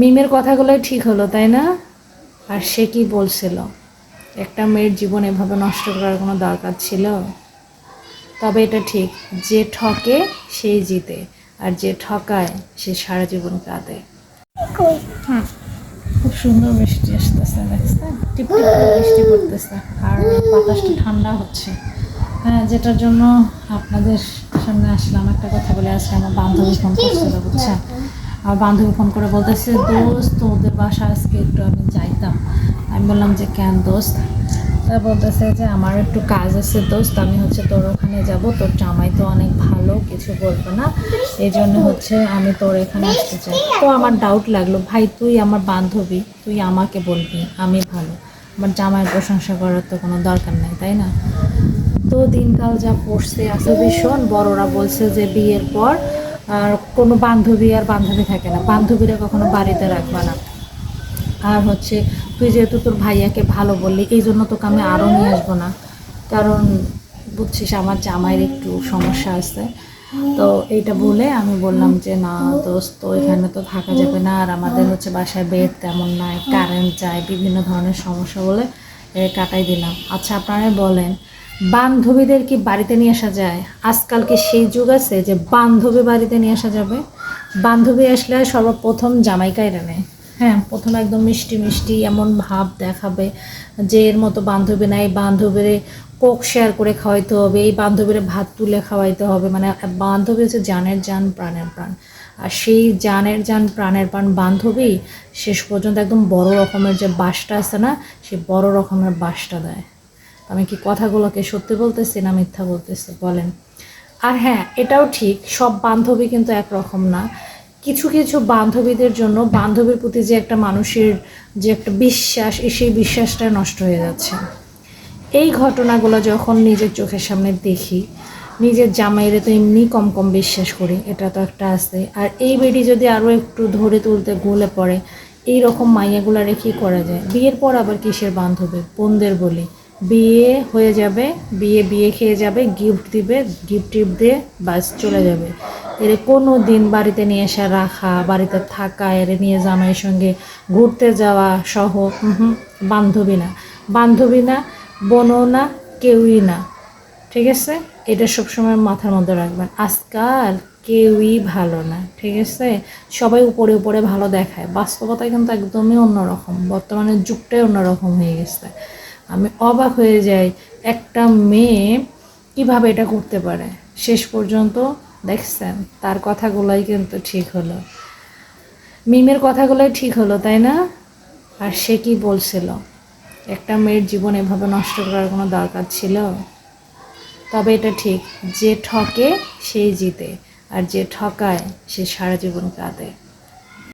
মিমের কথাগুলোই ঠিক হলো, তাই না? আর সে কি বলছিল? একটা মেয়ের জীবন এভাবে নষ্ট করার কোনো দরকার ছিল? তবে এটা ঠিক, যে ঠকে সেই জিতে, আর যে ঠকায় সে সারা জীবন কাঁদে। খুব সুন্দর বৃষ্টি আসতেছে বৃষ্টি পড়তেছে, আর বাতাসটা ঠান্ডা হচ্ছে। হ্যাঁ যেটার জন্য আপনাদের সামনে আসলাম। একটা কথা বলে, আজকে আমার বান্ধবী ফোন করছিল, বুঝছেন? আমার বান্ধবী ফোন করে বলতেছে, দোস্ত ওদের বাসা আজকে একটু আমি যাইতাম। আমি বললাম যে, কেন দোস্ত? তা বলতেছে যে, আমার একটু কাজ আছে দোস্ত, আমি হচ্ছে তোর ওখানে যাব, তোর জামাই তো অনেক ভালো, কিছু বলবে না। এই জন্য হচ্ছে আমি তোর এখানে আসতে চাই। তো আমার ডাউট লাগল, ভাই, তুই আমার বান্ধবী, তুই আমাকে বলবি, আমি ভালো। আমার জামাইয়ের প্রশংসা করার তো কোনো দরকার নেই, তাই না? তো দিনকাল যা পড়ছে আছে ভীষণ বড়রা বলছে যে, বিয়ের পর আর কোনো বান্ধবী আর বান্ধবী থাকে না। বান্ধবীরা কখনো বাড়িতে রাখবে না। আর হচ্ছে, তুই যেহেতু তোর ভাইয়াকে ভালো বললি, এই জন্য তোকে আমি আরও নিয়ে আসব না। কারণ বুঝছিস আমার জামাইয়ের একটু সমস্যা আছে। তো এইটা বলে আমি বললাম যে, না দোস্ত, এখানে তো থাকা যাবে না। আর আমাদের হচ্ছে বাসায় বেড তেমন নাই কারেন্ট যায়, বিভিন্ন ধরনের সমস্যা বলে কাটাই দিলাম। আচ্ছা আপনারা বলেন, বান্ধবীদের কি বাড়িতে নিয়ে আসা যায়? আজকাল কি সেই যুগ আছে যে বান্ধবী বাড়িতে নিয়ে আসা যাবে? বান্ধবী আসলে সর্বপ্রথম জামাইকাই নেয়। হ্যাঁ প্রথমে একদম মিষ্টি মিষ্টি এমন ভাব দেখাবে যে এর মতো বান্ধবী নাই, বান্ধবীরে কোক শেয়ার করে খাওয়াইতে হবে, এই বান্ধবীরে ভাত তুলে খাওয়াইতে হবে। মানে বান্ধবী হচ্ছে জানের জান, প্রাণের প্রাণ। আর সেই জানের জান, প্রাণের প্রাণ বান্ধবী শেষ পর্যন্ত একদম বড় রকমের যে বাসটা আছে না সেই বড় রকমের বাসটা দেয়। আমি কি কথাগুলোকে সত্যি বলতেছি না মিথ্যা বলতেছি? বলেন। আর হ্যাঁ এটাও ঠিক, সব বান্ধবী কিন্তু একরকম না। কিছু কিছু বান্ধবীদের জন্য, বান্ধবীর প্রতি যে একটা মানুষের যে একটা বিশ্বাস সেই বিশ্বাসটা নষ্ট হয়ে যাচ্ছে। এই ঘটনাগুলো যখন নিজের চোখের সামনে দেখি নিজের জামাইরে তো এমনি কম কম বিশ্বাস করি, এটা তো একটা আছে। আর এই বেডি যদি আরও একটু ধরে তুলতে গলে পড়ে, এই রকম মাইয়াগুলো রেখে করা যায়? বিয়ের পর আবার কিসের বান্ধবী? বোনদের বলি। বিয়ে হয়ে যাবে, বিয়ে বিয়ে খেয়ে যাবে গিফট দিবে গিফট টিফট দিয়ে বাস চলে যাবে। এর কোনো দিন বাড়িতে নিয়ে এসে রাখা, বাড়িতে থাকা, এর নিয়ে জামাইয়ের সঙ্গে ঘুরতে যাওয়া সহ বান্ধবী না। বান্ধবী না, বোনও না, কেউই না। ঠিক আছে? এটা সবসময় মাথার মধ্যে রাখবেন। আজকাল কেউই ভালো না, ঠিক আছে? সবাই উপরে উপরে ভালো দেখায়। বাস্তবতা কিন্তু একদমই অন্যরকম। বর্তমানে যুগটাই অন্যরকম হয়ে গেছে। আমি অবাক হয়ে যাই একটা মেয়ে কীভাবে এটা করতে পারে। শেষ পর্যন্ত দেখছেন? তার কথাগুলোই কিন্তু ঠিক হলো। মিমের কথাগুলোই ঠিক হলো, তাই না? আর সে কি বলছিল? একটা মেয়ের জীবন এভাবে নষ্ট করার কোনো দরকার ছিল? তবে এটা ঠিক যে ঠকে সেই জিতে আর যে ঠকায় সে সারা জীবন কাঁদে।